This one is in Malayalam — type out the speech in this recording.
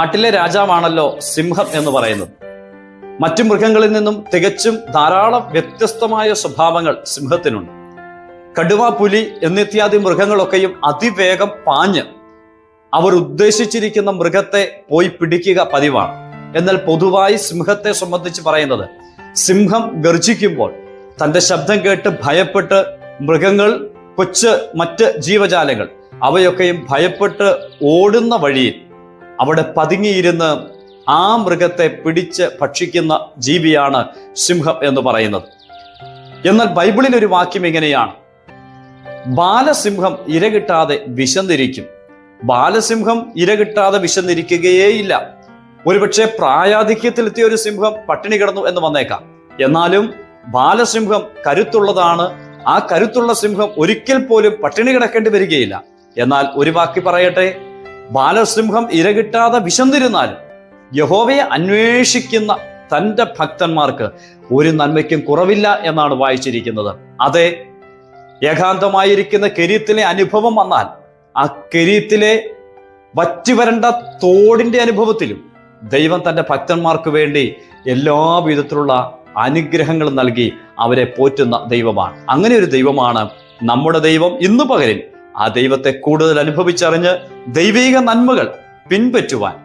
കാട്ടിലെ രാജാവാണല്ലോ സിംഹം എന്ന് പറയുന്നത്. മറ്റു മൃഗങ്ങളിൽ നിന്നും തികച്ചും ധാരാളം വ്യത്യസ്തമായ സ്വഭാവങ്ങൾ സിംഹത്തിനുണ്ട്. കടുവ പുലി എന്നിത്യാദി മൃഗങ്ങളൊക്കെയും അതിവേഗം പാഞ്ഞ് അവർ ഉദ്ദേശിച്ചിരിക്കുന്ന മൃഗത്തെ പോയി പിടിക്കുക പതിവാണ്. എന്നാൽ പൊതുവായി സിംഹത്തെ സംബന്ധിച്ച് പറയുന്നത് സിംഹം ഗർജിക്കുമ്പോൾ തന്റെ ശബ്ദം കേട്ട് ഭയപ്പെട്ട് മൃഗങ്ങൾ കൊച്ച് മറ്റ് ജീവജാലങ്ങൾ അവയൊക്കെയും ഭയപ്പെട്ട് ഓടുന്ന വഴിയിൽ അവിടെ പതുങ്ങിയിരുന്ന് ആ മൃഗത്തെ പിടിച്ച് ഭക്ഷിക്കുന്ന ജീവിയാണ് സിംഹം എന്ന് പറയുന്നത്. എന്നാൽ ബൈബിളിൽ ഒരു വാക്യം ഇങ്ങനെയാണ്. ബാലസിംഹം ഇര കിട്ടാതെ വിശന്നിരിക്കും. ബാലസിംഹം ഇര കിട്ടാതെ വിശന്നിരിക്കുകയേയില്ല. ഒരുപക്ഷെ പ്രായാധിക്യത്തിലെത്തിയ ഒരു സിംഹം പട്ടിണി കിടന്നു എന്ന് വന്നേക്കാം. എന്നാലും ബാലസിംഹം കരുത്തുള്ളതാണ്. ആ കരുത്തുള്ള സിംഹം ഒരിക്കൽ പോലും പട്ടിണി കിടക്കേണ്ടി വരികയില്ല. എന്നാൽ ഒരു വാക്കി പറയട്ടെ? ബാലസിംഹം ഇരകിട്ടാതെ വിശന്നിരുന്നാലും യഹോവയെ അന്വേഷിക്കുന്ന തന്റെ ഭക്തന്മാർക്ക് ഒരു നന്മയ്ക്കും കുറവില്ല എന്നാണ് വായിച്ചിരിക്കുന്നത്. അതെ ഏകാന്തമായിരിക്കുന്ന കെരീത്തിലെ അനുഭവം വന്നാൽ ആ കെരീത്തിലെ വറ്റിവരണ്ട തോടിന്റെ അനുഭവത്തിലും ദൈവം തന്റെ ഭക്തന്മാർക്ക് വേണ്ടി എല്ലാ വിധത്തിലുള്ള അനുഗ്രഹങ്ങളും നൽകി അവരെ പോറ്റുന്ന ദൈവമാണ്. അങ്ങനെ ഒരു ദൈവമാണ് നമ്മുടെ ദൈവം. ഇന്ന് പകലിൽ ആ ദൈവത്തെ കൂടുതൽ അനുഭവിച്ചറിഞ്ഞ് ദൈവിക നന്മകൾ പിൻപറ്റുവാൻ